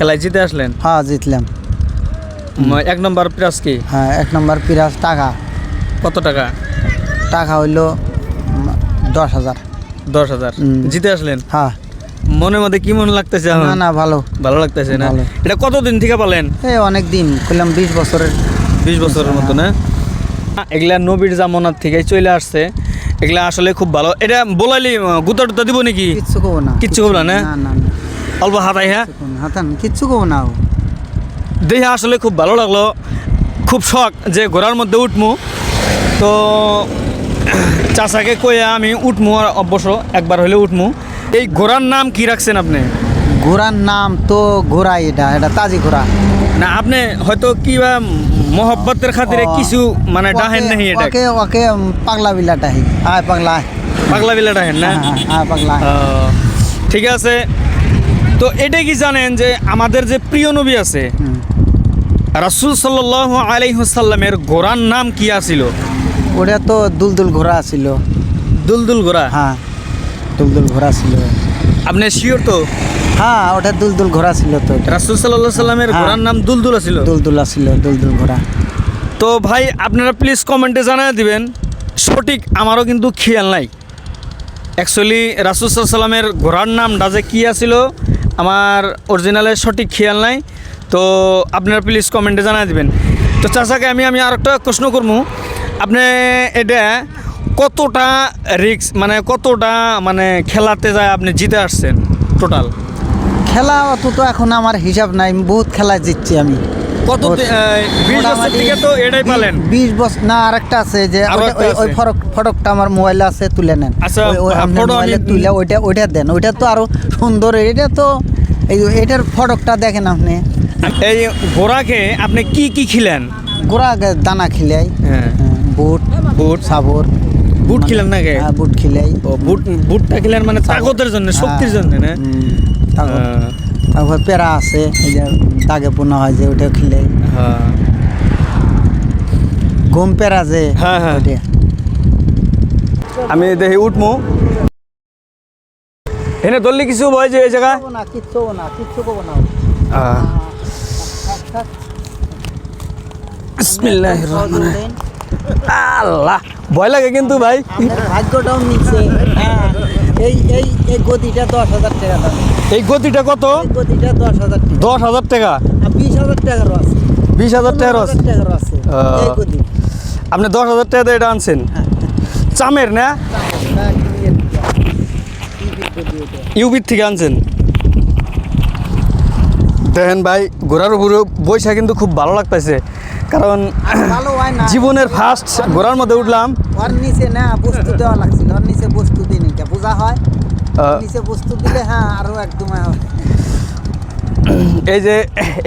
খেলায় জিতে আসলেন? হ্যাঁ জিতলাম। এক নম্বর প্রাইজ কি? হ্যাঁ এক নম্বর পিরাজ টাকা। কত টাকা? টাকা হইল দশ হাজার। দশ হাজার। জিতে আসলেন? হ্যাঁ। মনের মধ্যে কি মনে লাগতেছে না না ভালো। ভালো লাগতেছে না? এটা কতদিন থেকে পালেন? এই অনেক দিন করলাম বিশ বছরের। বিশ বছরের মতো না? এগুলা নবীর জামানার থেকে চলে আসছে। এগুলা আসলে খুব ভালো। এটা বলাইলি গুতা টুতা দিব নাকি? কিচ্ছু কব না। কিচ্ছু কব না, না? অল্প হাতাই হ্যাঁ। হাতান কিচ্ছু কব না। দেখে আসলে খুব ভালো লাগল খুব শখ যে ঘোড়ার মধ্যে উঠমু। তো চাচাকে কয়ে আমি উঠমু আর অবশ্য একবার হলে উঠমু। এই ঘোড়ার নাম কি রাখছেন আপনি? ঘোড়ার নাম তো ঘোড়া এটা এটা তাজি ঘোড়া। না আপনি হয়তো কি বা মহব্বতের খাতিরে কিছু মানে ডাহেন নাহি এটা ওকে ওকে পাগলা বিলাটা হি আয় পাগলা পাগলা বিলা ডাহেন না? হ্যাঁ, হ্যাঁ, আয় পাগলা ঠিক আছে। তো এটা কি জানেন যে আমাদের যে প্রিয় নবী আছে। রাসুল সাল্লাহ আলাইসাল্লামের ঘোড়ার নাম কি আছিল? ওটা তো দুলদুল ঘোড়া ছিল দুলদুল ঘোড়া? হ্যাঁ দুলদুল ঘোড়া ছিল আপনি শিওর তো? হ্যাঁ ওটা দুলদুল ঘোড়া ছিল তো। রাসুল সাল্লাহ সাল্লামের হ্যাঁ। ঘোড়ার নাম দুলদুল ছিল দুলদুলা ছিল দুলদুল ঘোড়া। তো ভাই আপনারা প্লিজ কমেন্টে জানিয়ে দিবেন সঠিক আমারও কিন্তু খেয়াল নাই। অ্যাকচুয়ালি রাসুল সাল্লামের ঘোড়ার নামটা যে কী আছিল? আমার অরিজিনালের সঠিক খেয়াল নাই, তো আপনারা প্লিজ কমেন্টে জানাই দেবেন। তো চাচাকে আমি আমি আর একটা প্রশ্ন করব। আপনি এটা কতটা রিক্স মানে কতটা মানে খেলাতে যায় আপনি জিতে আসছেন টোটাল খেলা অত তো এখন আমার হিসাব নাই, বহুত খেলায় জিতছি আমি। কত বছর থেকে তো এটাই পালেন? বিশ বছর না আরেকটা আছে যে ওই-। ফরক ফটকটা আমার মোবাইলে আছে তুলে নেন। আচ্ছা, হ্যাঁ, ফটো আমি- তুলে ওইটা ওইটা দেন। ওইটা তো আরও সুন্দর এটা তো এই এটার ফটকটা দেখেন আপনি। এই ঘোড়াকে আপনি কি কি খিলেন? গোড়া দানা খিলাই হ্যাঁ। বুট বুট? সাবর। বুট খিলেন নাকি হ্যাঁ, বুট খিলাই। বুট বুটটা খেলেন মানে জন্য শক্তির জন্য না? তারপর পেরা আছে এই যে দাগে পোনা হয় যে ওটা খিলাই হ্যাঁ। গম পেরা যে হ্যাঁ, হ্যাঁ। আমি দেখি উঠমু। এনে দললি কিছু বয় যে এই জায়গা না কিচ্ছু না কিচ্ছু কবো না। বিসমিল্লাহির রহমানির রহিম। আল্লাহ। ভয় লাগে কিন্তু ভাই। ভাগ্যটাও নিচ্ছে হ্যাঁ। এই এই এই গদিটা দশ হাজার টাকা দাম। এই গতিটা কত? গদিটা দশ হাজার টাকা। দশ হাজার টাকা? বিশ হাজার টাকারও আছে। বিশ হাজার টাকার আছে টাকারও আছে। এই গদি। আপনি দশ হাজার টাকা দিয়ে এটা আনছেন? চামের না? হ্যাঁ, গদি ওটা। ইউপির থেকে আনছেন? দেখেন ভাই ঘোরার উপরে বৈশা কিন্তু খুব ভালো লাগতেছে। কারণ জীবনের ফার্স্ট ঘোড়ার মধ্যে উঠলাম। ওর নিচে না বস্তু দেওয়া লাগছিল। ওর নিচে বস্তু দিন এটা বোঝা হয়? নিচে বস্তু দিলে হ্যাঁ আরও একদম এই যে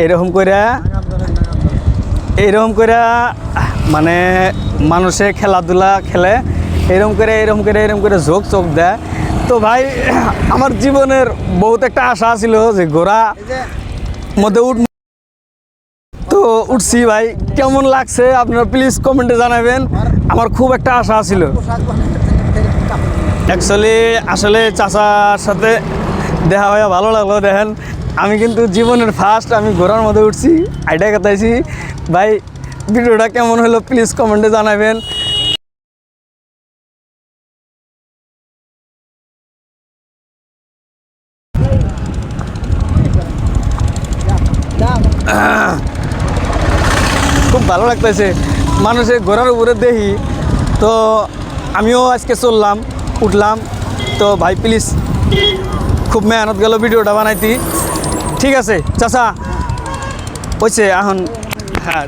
এরকম করে এইরকম করে মানে মানুষে খেলাধুলা খেলে এরকম করে এরকম করে এরকম করে ঝোঁক চোখ দেয়। তো ভাই আমার জীবনের বহুত একটা আশা ছিল যে ঘোড়া মধ্যে উঠ তো উঠছি ভাই, কেমন লাগছে? আপনারা প্লিজ কমেন্টে জানাবেন। আমার খুব একটা আশা ছিল। অ্যাকচুয়ালি আসলে চাচার সাথে দেখা হয়ে ভালো লাগল, দেখেন। আমি কিন্তু জীবনের ফার্স্ট আমি ঘোড়ার মধ্যে উঠছি, আইডিয়া কাটাইছি ভাই, ভিডিওটা কেমন হলো প্লিজ কমেন্টে জানাবেন। খুব ভালো লাগতেছে। মানুষের ঘোড়ার উপরে দেখি তো আমিও আজকে চললাম, উঠলাম। তো ভাই প্লিজ খুব মেহনত গেল ভিডিওটা বানাইতি। ঠিক আছে, চাচা হয়েছে এখন হ্যাঁ।